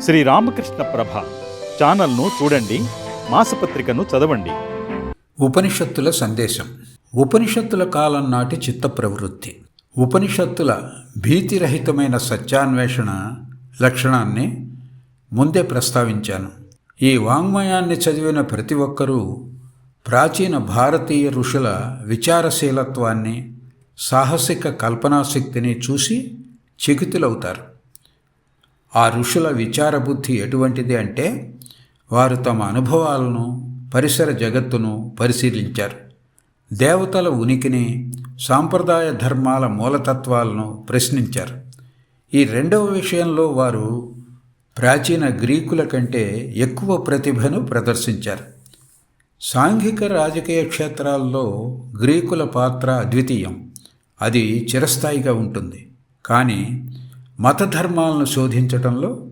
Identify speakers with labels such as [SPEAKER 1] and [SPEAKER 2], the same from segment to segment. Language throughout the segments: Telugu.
[SPEAKER 1] శ్రీ రామకృష్ణ ప్రభ ఛానల్ను చూడండి మాసపత్రికను చదవండి.
[SPEAKER 2] ఉపనిషత్తుల సందేశం. ఉపనిషత్తుల కాలం నాటి చిత్త ప్రవృత్తి. ఉపనిషత్తుల భీతిరహితమైన సత్యాన్వేషణ లక్షణాన్ని ముందే ప్రస్తావించాను. ఈ వాంగ్మయాన్ని చదివిన ప్రతి ఒక్కరూ ప్రాచీన భారతీయ ఋషుల విచారశీలత్వాన్ని సాహసిక కల్పనాశక్తిని చూసి చికితులవుతారు. ఆ ఋషుల విచారబుద్ధి ఎటువంటిది అంటే వారు తమ అనుభవాలను పరిసర జగత్తును పరిశీలించారు. దేవతల ఉనికిని సాంప్రదాయ ధర్మాల మూలతత్వాలను ప్రశ్నించారు. ఈ రెండవ విషయంలో వారు ప్రాచీన గ్రీకుల కంటే ఎక్కువ ప్రతిభను ప్రదర్శించారు. సాంఘిక రాజకీయ క్షేత్రాల్లో గ్రీకుల పాత్ర అద్వితీయం. అది చిరస్థాయిగా ఉంటుంది. కానీ మత ధర్మాలను శోధించటంలో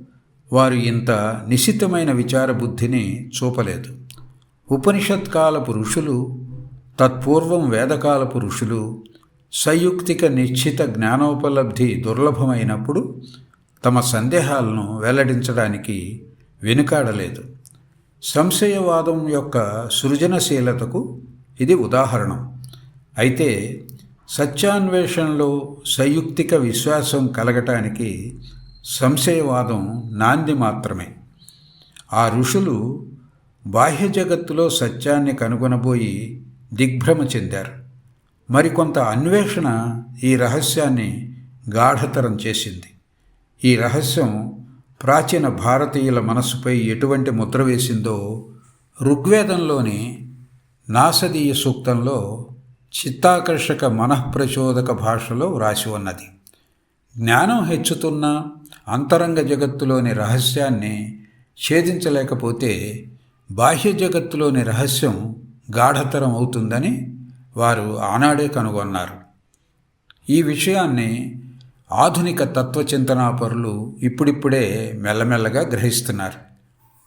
[SPEAKER 2] వారు ఇంత నిశితమైన విచార బుద్ధిని చూపలేదు. ఉపనిషత్కాలపు ఋషులు తత్పూర్వం వేదకాలపు ఋషులు సయుక్తిక నిశ్చిత జ్ఞానోపలబ్ధి దుర్లభమైనప్పుడు తమ సందేహాలను వెల్లడించడానికి వెనుకాడలేదు. సంశయవాదం యొక్క సృజనశీలతకు ఇది ఉదాహరణం. అయితే సత్యాన్వేషణలో సయుక్తిక విశ్వాసం కలగటానికి సంశయవాదం నాంది మాత్రమే. ఆ ఋషులు బాహ్య జగత్తులో సత్యాన్ని కనుగొనబోయి దిగ్భ్రమ చెందారు. మరికొంత అన్వేషణ ఈ రహస్యాన్ని గాఢతరం చేసింది. ఈ రహస్యం ప్రాచీన భారతీయుల మనస్సుపై ఎటువంటి ముద్ర వేసిందో ఋగ్వేదంలోని నాసదీయ సూక్తంలో చిత్తాకర్షక మనఃప్రచోదక భాషలో వ్రాసి ఉన్నది. జ్ఞానం హెచ్చుతున్న అంతరంగ జగత్తులోని రహస్యాన్ని ఛేదించలేకపోతే బాహ్య జగత్తులోని రహస్యం గాఢతరం అవుతుందని వారు ఆనాడే కనుగొన్నారు. ఈ విషయాన్ని ఆధునిక తత్వచింతనాపరులు ఇప్పుడిప్పుడే మెల్లమెల్లగా గ్రహిస్తున్నారు.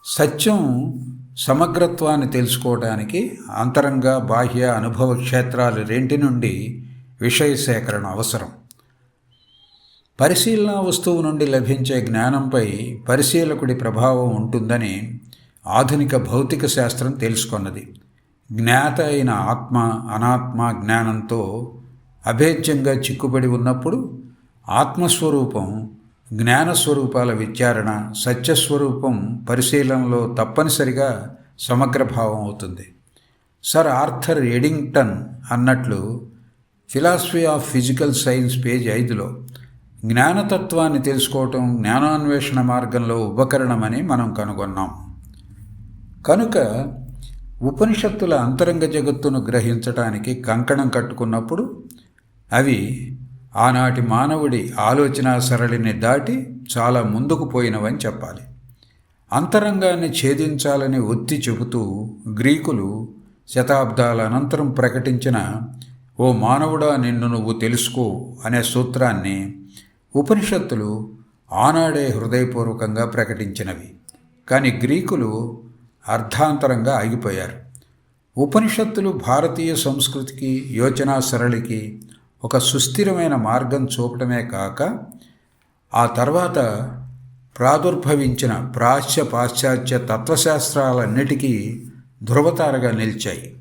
[SPEAKER 2] సత్యం సమగ్రత్వాన్ని తెలుసుకోవడానికి అంతరంగ బాహ్య అనుభవ క్షేత్రాలు రెంటి నుండి విషయ సేకరణ అవసరం. పరిశీలన వస్తువు నుండి లభించే జ్ఞానంపై పరిశీలకుడి ప్రభావం ఉంటుందని ఆధునిక భౌతిక శాస్త్రం తెలుసుకున్నది. జ్ఞాత అయిన ఆత్మ అనాత్మ జ్ఞానంతో అభేద్యంగా చిక్కుబడి ఉన్నప్పుడు ఆత్మస్వరూపం జ్ఞానస్వరూపాల విచారణ సత్యస్వరూపం పరిశీలనలో తప్పనిసరిగా సమగ్రభావం అవుతుంది. సర్ ఆర్థర్ ఎడింగ్టన్ అన్నట్లు philosophy of physical science page ఐదులో జ్ఞానతత్వాన్ని తెలుసుకోవటం జ్ఞానాన్వేషణ మార్గంలో ఉపకరణమని మనం కనుగొన్నాం. కనుక ఉపనిషత్తుల అంతరంగ జగత్తును గ్రహించటానికి కంకణం కట్టుకున్నప్పుడు అవి ఆనాటి మానవుడి ఆలోచన సరళిని దాటి చాలా ముందుకు పోయినవని చెప్పాలి. అంతరంగాన్ని ఛేదించాలని ఒత్తి చెబుతూ గ్రీకులు శతాబ్దాల అనంతరం ప్రకటించిన ఓ మానవుడా నిన్ను నువ్వు తెలుసుకో అనే సూత్రాన్ని ఉపనిషత్తులు ఆనాడే హృదయపూర్వకంగా ప్రకటించినవి. కానీ గ్రీకులు అర్ధాంతరంగా ఆగిపోయారు. ఉపనిషత్తులు భారతీయ సంస్కృతికి యోచనా సరళికి ఒక సుస్థిరమైన మార్గం చూపటమే కాక ఆ తర్వాత ప్రాదుర్భవించిన ప్రాచ్య పాశ్చాత్య తత్వశాస్త్రాలన్నిటికీ ధృవతారగా నిలిచాయి.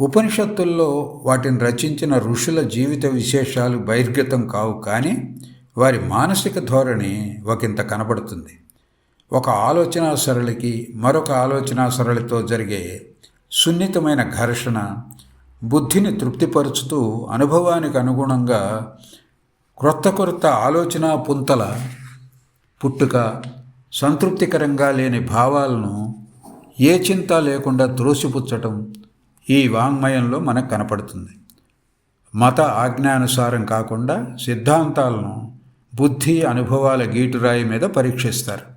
[SPEAKER 2] ఉపనిషత్తుల్లో వాటిని రచించిన ఋషుల జీవిత విశేషాలు బహిర్గతం కావు కానీ వారి మానసిక ధోరణి ఒకంత కనబడుతుంది. ఒక ఆలోచన సరళికి మరొక ఆలోచన సరళితో జరిగే సున్నితమైన ఘర్షణ బుద్ధిని తృప్తిపరుచుతూ అనుభవానికి అనుగుణంగా క్రొత్త క్రొత్త ఆలోచన పుంతల పుట్టుక సంతృప్తికరంగా లేని భావాలను ఏ చింత లేకుండా త్రోసిపుచ్చటం ఈ వాంగ్మయంలో మనకు కనపడుతుంది. మత ఆజ్ఞానుసారం కాకుండా సిద్ధాంతాలను బుద్ధి అనుభవాల గీటురాయి మీద పరీక్షిస్తారు.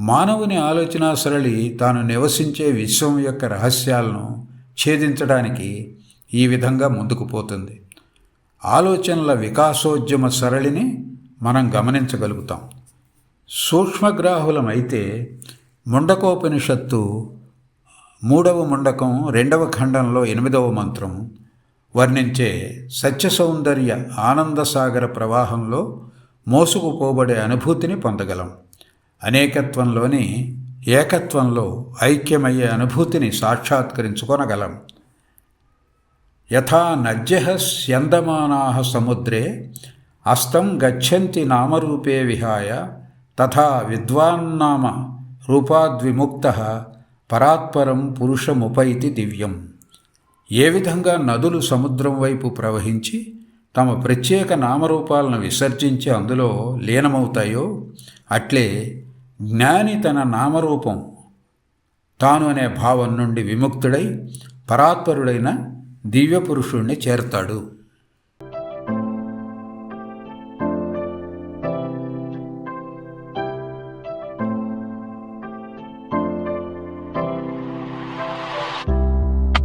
[SPEAKER 2] మానవుని ఆలోచన సరళి తాను నివసించే విశ్వం యొక్క రహస్యాలను ఛేదించడానికి ఈ విధంగా ముందుకు పోతుంది. ఆలోచనల వికాసోద్యమ సరళిని మనం గమనించగలుగుతాం. సూక్ష్మగ్రాహులమైతే ముండకోపనిషత్తు మూడవ ముండకం రెండవ ఖండంలో ఎనిమిదవ మంత్రం వర్ణించే సత్య సౌందర్య ఆనందసాగర ప్రవాహంలో మోసుకుపోబడే అనుభూతిని పొందగలం. అనేకత్వంలోని ఏకత్వంలో ఐక్యమయ్యే అనుభూతిని సాక్షాత్కరించుకొనగలం. యథా నద్య స్యందమానా సముద్రే అస్తం గచ్చంతి నామరూపే విహాయ తథా విద్వాన్నామ రూపాద్విముక్త పరాత్పరం పురుషముపైతి దివ్యం. ఏ విధంగా నదులు సముద్రం వైపు ప్రవహించి తమ ప్రత్యేక నామరూపాలను విసర్జించి అందులో లీనమవుతాయో అట్లే జ్ఞాని తన నామరూపం తాను అనే భావం నుండి విముక్తుడై పరాత్పరుడైన దివ్యపురుషుణ్ణి చేరతాడు.